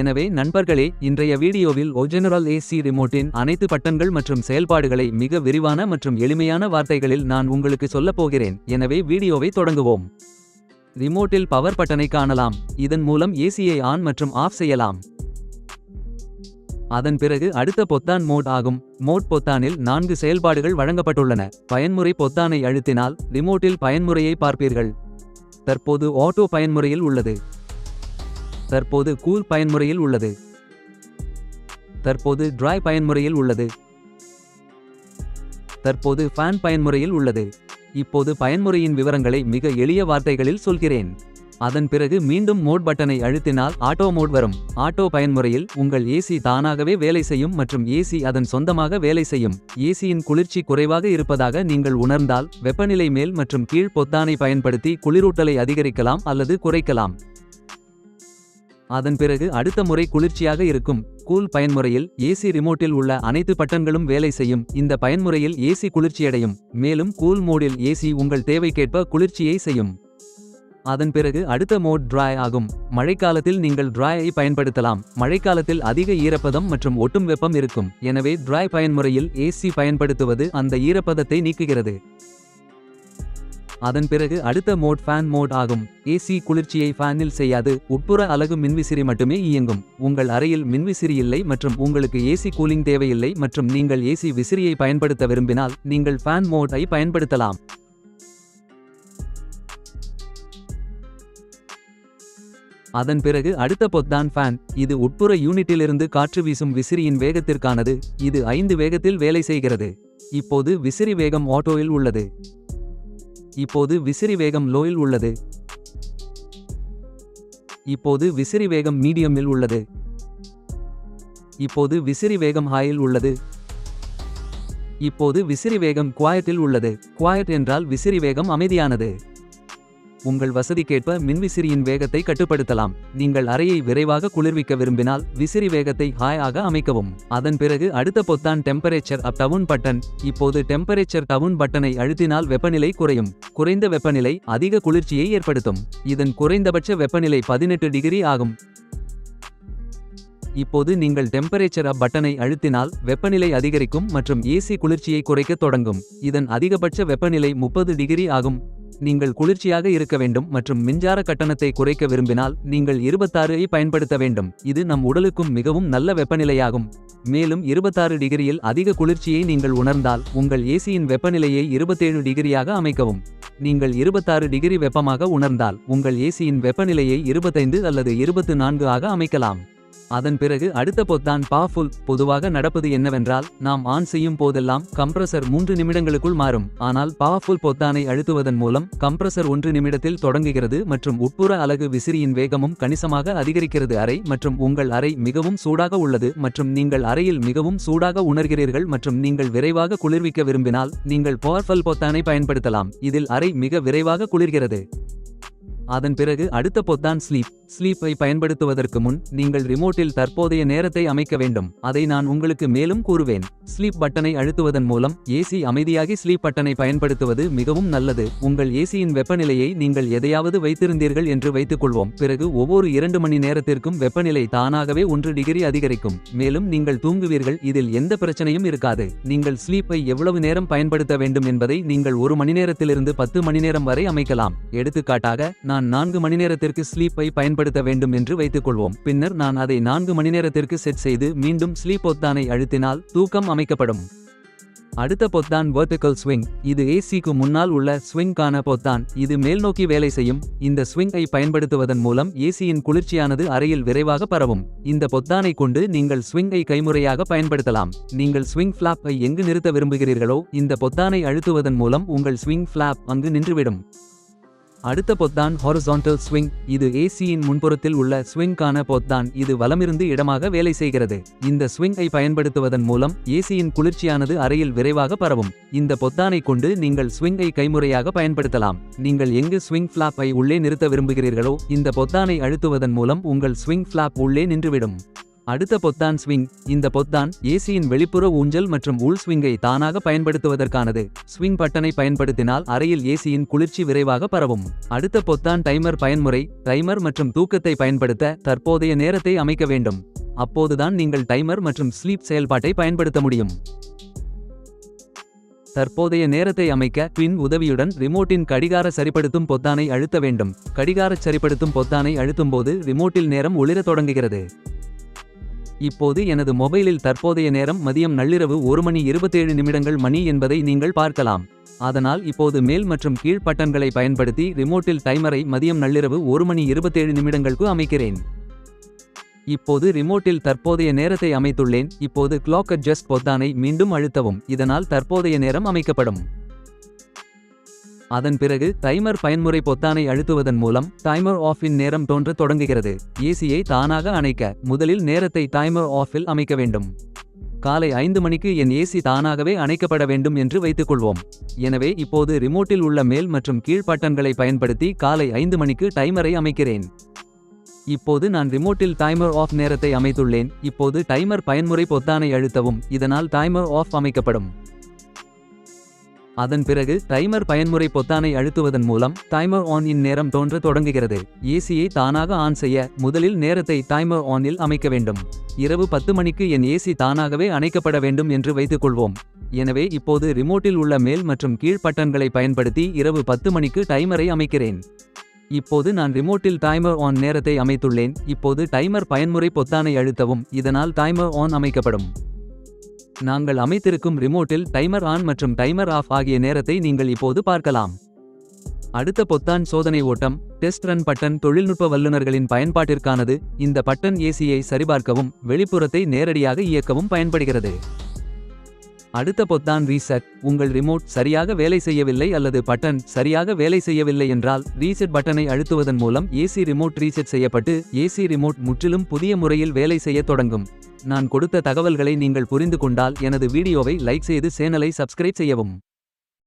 எனவே நண்பர்களே இன்றைய வீடியோவில் ஒஜெனரல் ஏசி ரிமோட்டின் அனைத்து பட்டன்கள் மற்றும் செயல்பாடுகளை மிக விரிவான மற்றும் எளிமையான வார்த்தைகளில் நான் உங்களுக்கு சொல்லப் போகிறேன். எனவே வீடியோவை தொடங்குவோம். ரிமோட்டில் பவர் பட்டனை காணலாம். இதன் மூலம் ஏசியை ஆன் மற்றும் ஆஃப் செய்யலாம். அதன் பிறகு அடுத்த பொத்தான் மோட் ஆகும். மோட் பொத்தானில் நான்கு செயல்பாடுகள் வழங்கப்பட்டுள்ளன. பயன்முறை பொத்தானை அழுத்தினால் ரிமோட்டில் பயன்முறையை பார்ப்பீர்கள். தற்போது ஆட்டோ பயன்முறையில் உள்ளது. தற்போது கூல் பயன்முறையில் உள்ளது. தற்போது ட்ராய் பயன்முறையில் உள்ளது. தற்போது ஃபேன் பயன்முறையில் உள்ளது. இப்போது பயன்முறையின் விவரங்களை மிக எளிய வார்த்தைகளில் சொல்கிறேன். அதன் பிறகு மீண்டும் மோட் பட்டனை அழுத்தினால் ஆட்டோ மோட் வரும். ஆட்டோ பயன்முறையில் உங்கள் ஏசி தானாகவே வேலை செய்யும் மற்றும் ஏசி அதன் சொந்தமாக வேலை செய்யும். ஏசியின் குளிர்ச்சி குறைவாக இருப்பதாக நீங்கள் உணர்ந்தால் வெப்பநிலை மேல் மற்றும் கீழ் பொத்தானை பயன்படுத்தி குளிரூட்டலை அதிகரிக்கலாம் அல்லது குறைக்கலாம். அதன் பிறகு அடுத்த முறை குளிர்ச்சியாக இருக்கும் கூல் பயன்முறையில் ஏசி ரிமோட்டில் உள்ள அனைத்து பட்டன்களும் வேலை செய்யும். இந்த பயன்முறையில் ஏசி குளிர்ச்சியடையும். மேலும் கூல் மோடில் ஏசி உங்கள் தேவைக்கேற்ப குளிர்ச்சியை செய்யும். அதன் பிறகு அடுத்த மோட் டிராய் ஆகும். மழைக்காலத்தில் நீங்கள் டிராயை பயன்படுத்தலாம். மழைக்காலத்தில் அதிக ஈரப்பதம் மற்றும் ஒட்டும் வெப்பம் இருக்கும். எனவே டிராய் பயன்முறையில் ஏசி பயன்படுத்துவது அந்த ஈரப்பதத்தை நீக்குகிறது. அதன் பிறகு அடுத்த மோட் ஃபேன் மோட் ஆகும். ஏசி குளிர்ச்சியை ஃபேனில் செய்யாது. உட்புற அலகு மின்விசிறி மட்டுமே இயங்கும். உங்கள் அறையில் மின்விசிறி இல்லை மற்றும் உங்களுக்கு ஏசி கூலிங் தேவையில்லை மற்றும் நீங்கள் ஏசி விசிறியை பயன்படுத்த விரும்பினால் நீங்கள் ஃபேன் மோட்டை பயன்படுத்தலாம். அதன் பிறகு அடுத்த பொத்தான் ஃபேன் இது உட்புற யூனிட்டிலிருந்து காற்று வீசும் விசிறியின் வேகத்திற்கானது. இது ஐந்து வேகத்தில் வேலை செய்கிறது. இப்போது விசிறி வேகம் ஆட்டோயில் உள்ளது. இப்போது விசிறி வேகம் லோயில் உள்ளது. இப்போது விசிறி வேகம் மீடியமில் உள்ளது. இப்போது விசிறி வேகம் ஹாயில் உள்ளது. இப்போது விசிறி வேகம் குவாயட்டில் உள்ளது. குவாயட் என்றால் விசிறி வேகம் அமைதியானது. உங்கள் வசதிக்கேற்ப மின்விசிறியின் வேகத்தை கட்டுப்படுத்தலாம். நீங்கள் அறையை விரைவாக குளிர்விக்க விரும்பினால் விசிறி வேகத்தை ஹாய் ஆக அமைக்கவும். அதன் பிறகு அடுத்த பொத்தான் டெம்பரேச்சர் அப் டவுன் பட்டன் இப்போது டெம்பரேச்சர் டவுன் பட்டனை அழுத்தினால் வெப்பநிலை குறையும். குறைந்த வெப்பநிலை அதிக குளிர்ச்சியை ஏற்படுத்தும். இதன் குறைந்தபட்ச வெப்பநிலை பதினெட்டு டிகிரி ஆகும். இப்போது நீங்கள் டெம்பரேச்சர் அப் பட்டனை அழுத்தினால் வெப்பநிலை அதிகரிக்கும் மற்றும் ஏசி குளிர்ச்சியை குறைக்கத் தொடங்கும். இதன் அதிகபட்ச வெப்பநிலை முப்பது டிகிரி ஆகும். நீங்கள் குளிர்ச்சியாக இருக்க வேண்டும் மற்றும் மின்சார கட்டணத்தை குறைக்க விரும்பினால் நீங்கள் 26 ஐ பயன்படுத்த வேண்டும். இது நம் உடலுக்கும் மிகவும் நல்ல வெப்பநிலையாகும். மேலும் 26 டிகிரியில் அதிக குளிர்ச்சியை நீங்கள் உணர்ந்தால் உங்கள் ஏசியின் வெப்பநிலையை 27 டிகிரியாக அமைக்கவும். நீங்கள் 26 டிகிரி வெப்பமாக உணர்ந்தால் உங்கள் ஏசியின் வெப்பநிலையை 25 அல்லது 24 ஆக அமைக்கலாம். அதன் பிறகு அடுத்த பொத்தான் பாஃபுல் பொதுவாக நடப்பது என்னவென்றால் நாம் ஆன் செய்யும் போதெல்லாம் கம்ப்ரசர் மூன்று நிமிடங்களுக்குள் மாறும். ஆனால் பவர்ஃபுல் பொத்தானை அழுத்துவதன் மூலம் கம்ப்ரசர் ஒன்று நிமிடத்தில் தொடங்குகிறது மற்றும் உட்புற அலகு விசிறியின் வேகமும் கணிசமாக அதிகரிக்கிறது. அறை மற்றும் உங்கள் அறை மிகவும் சூடாக உள்ளது மற்றும் நீங்கள் அறையில் மிகவும் சூடாக உணர்கிறீர்கள் மற்றும் நீங்கள் விரைவாக குளிர்விக்க விரும்பினால் நீங்கள் பவர்ஃபுல் பொத்தானை பயன்படுத்தலாம். இதில் அறை மிக விரைவாக குளிர்கிறது. அதன் பிறகு அடுத்த பொத்தான் ஸ்லீப் ஸ்லீப்பை பயன்படுத்துவதற்கு முன் நீங்கள் ரிமோட்டில் தற்போதைய நேரத்தை அமைக்க வேண்டும். அதை நான் உங்களுக்கு மேலும் கூறுவேன். ஸ்லீப் பட்டனை அழுத்துவதன் மூலம் ஏசி அமைதியாகி ஸ்லீப் பட்டனை பயன்படுத்துவது மிகவும் நல்லது. உங்கள் ஏசியின் வெப்பநிலையை நீங்கள் எதையாவது வைத்திருந்தீர்கள் என்று வைத்துக்கொள்வோம். பிறகு ஒவ்வொரு இரண்டு மணி நேரத்திற்கும் வெப்பநிலை தானாகவே ஒன்று டிகிரி அதிகரிக்கும். மேலும் நீங்கள் தூங்குவீர்கள். இதில் எந்த பிரச்சனையும் இருக்காது. நீங்கள் ஸ்லீப்பை எவ்வளவு நேரம் பயன்படுத்த வேண்டும் என்பதை நீங்கள் ஒரு மணி நேரத்திலிருந்து பத்து மணி நேரம் வரை அமைக்கலாம். எடுத்துக்காட்டாக நான் நான்கு மணி நேரத்திற்கு ஸ்லீப்பை பயன்படுத்த வேண்டும் என்று வைத்துக்கொள்வோம். பின்னர் நான் அதை நான்கு மணி நேரத்திற்கு செட் செய்து மீண்டும் ஸ்லீப் பொத்தானை அழுத்தினால் தூக்கம் அமைக்கப்படும். அடுத்த பொத்தான் வெர்டிகல் ஸ்விங் இது ஏசிக்கு முன்னால் உள்ள ஸ்விங்கான பொத்தான். இது மேல்நோக்கி வேலை செய்யும். இந்த ஸ்விங்கை பயன்படுத்துவதன் மூலம் ஏசியின் குளிர்ச்சியானது அறையில் விரைவாக பரவும். இந்த பொத்தானை கொண்டு நீங்கள் ஸ்விங்கை கைமுறையாக பயன்படுத்தலாம். நீங்கள் ஸ்விங் ஃபிளாப்பை எங்கு நிறுத்த விரும்புகிறீர்களோ இந்த பொத்தானை அழுத்துவதன் மூலம் உங்கள் ஸ்விங் ஃபிளாப் அங்கு நின்றுவிடும். அடுத்த பொத்தான் ஹாரிசான்டல் ஸ்விங் இது ஏசியின் முன்புறத்தில் உள்ள ஸ்விங்கான பொத்தான். இது வலமிருந்து இடமாக வேலை செய்கிறது. இந்த ஸ்விங்கை பயன்படுத்துவதன் மூலம் ஏசியின் குளிர்ச்சியானது அறையில் விரைவாக பரவும். இந்த பொத்தானை கொண்டு நீங்கள் ஸ்விங்கை கைமுறையாக பயன்படுத்தலாம். நீங்கள் எங்கு ஸ்விங் ஃபிளாப் உள்ளே நிறுத்த விரும்புகிறீர்களோ இந்த பொத்தானை அழுத்துவதன் மூலம் உங்கள் ஸ்விங் ஃபிளாப் உள்ளே நின்றுவிடும். அடுத்த பொத்தான் ஸ்விங். இந்த பொத்தான் ஏசியின் வெளிப்புற ஊஞ்சல் மற்றும் உள் ஸ்விங்கை தானாக பயன்படுத்துவதற்கானது. ஸ்விங் பட்டனை பயன்படுத்தினால் அறையில் ஏசியின் குளிர்ச்சி விரைவாக பரவும். அடுத்த பொத்தான் டைமர் பயன்முறை டைமர் மற்றும் தூக்கத்தை பயன்படுத்த தற்போதைய நேரத்தை அமைக்க வேண்டும். அப்போதுதான் நீங்கள் டைமர் மற்றும் ஸ்லீப் செயல்பாட்டை பயன்படுத்த முடியும். தற்போதைய நேரத்தை அமைக்க பின் உதவியுடன் ரிமோட்டின் கடிகார சரிப்படுத்தும் பொத்தானை அழுத்த வேண்டும். கடிகாரச் சரிப்படுத்தும் பொத்தானை அழுத்தும் போது ரிமோட்டில் நேரம் ஒளிரத் தொடங்குகிறது. இப்போது எனது மொபைலில் தற்போதைய நேரம் மதியம் நள்ளிரவு ஒரு மணி 27 நிமிடங்கள் மணி என்பதை நீங்கள் பார்க்கலாம். அதனால் இப்போது மேல் மற்றும் கீழ் பட்டன்களை பயன்படுத்தி ரிமோட்டில் டைமரை மதியம் நள்ளிரவு ஒரு மணி 27 நிமிடங்களுக்கு அமைக்கிறேன். இப்போது ரிமோட்டில் தற்போதைய நேரத்தை அமைத்துள்ளேன். இப்போது கிளாக் அட்ஜஸ்ட் பொத்தானை மீண்டும் அழுத்தவும். இதனால் தற்போதைய நேரம் அமைக்கப்படும். அதன் பிறகு டைமர் பயன்முறை பொத்தானை அழுத்துவதன் மூலம் டைமர் ஆஃபின் நேரம் தோன்ற தொடங்குகிறது. ஏசியை தானாக அணைக்க முதலில் நேரத்தை டைமர் ஆஃபில் அமைக்க வேண்டும். காலை ஐந்து மணிக்கு என் ஏசி தானாகவே அணைக்கப்பட வேண்டும் என்று வைத்துக்கொள்வோம். எனவே இப்போது ரிமோட்டில் உள்ள மேல் மற்றும் கீழ் பட்டன்களை பயன்படுத்தி காலை ஐந்து மணிக்கு டைமரை அமைக்கிறேன். இப்போது நான் ரிமோட்டில் டைமர் ஆஃப் நேரத்தை அமைத்துள்ளேன். இப்போது டைமர் பயன்முறை பொத்தானை அழுத்தவும். இதனால் டைமர் ஆஃப் அமைக்கப்படும். அதன் பிறகு டைமர் பயன்முறை பொத்தானை அழுத்துவதன் மூலம் டைமர் ஆன் இன் நேரம் தோன்ற தொடங்குகிறது. ஏசியை தானாக ஆன் செய்ய முதலில் நேரத்தை டைமர் ஆனில் அமைக்க வேண்டும். இரவு பத்து மணிக்கு என் ஏசி தானாகவே அணைக்கப்பட வேண்டும் என்று வைத்துக்கொள்வோம். எனவே இப்போது ரிமோட்டில் உள்ள மேல் மற்றும் கீழ் பட்டன்களை பயன்படுத்தி இரவு பத்து மணிக்கு டைமரை அமைக்கிறேன். இப்போது நான் ரிமோட்டில் டைமர் ஆன் நேரத்தை அமைத்துள்ளேன். இப்போது டைமர் பயன்முறை பொத்தானை அழுத்தவும். இதனால் டைமர் ஆன் அமைக்கப்படும். நாங்கள் அமைத்திருக்கும் ரிமோட்டில் டைமர் ஆன் மற்றும் டைமர் ஆஃப் ஆகிய நேரத்தை நீங்கள் இப்போது பார்க்கலாம். அடுத்த பொத்தான் சோதனை ஓட்டம் டெஸ்ட் ரன் பட்டன் தொழில்நுட்ப வல்லுநர்களின் பயன்பாட்டிற்கானது. இந்த பட்டன் ஏசியை சரிபார்க்கவும் வெளிப்புறத்தை நேரடியாக இயக்கவும் பயன்படுகிறது. அடுத்த பொத்தான் ரீசெட் உங்கள் ரிமோட் சரியாக வேலை செய்யவில்லை அல்லது பட்டன் சரியாக வேலை செய்யவில்லை என்றால் ரீசெட் பட்டனை அழுத்துவதன் மூலம் ஏசி ரிமோட் ரீசெட் செய்யப்பட்டு ஏசி ரிமோட் முற்றிலும் புதிய முறையில் வேலை செய்யத் தொடங்கும். நான் கொடுத்த தகவல்களை நீங்கள் புரிந்து கொண்டால் எனது வீடியோவை லைக் செய்து சேனலை சப்ஸ்கிரைப் செய்யவும்.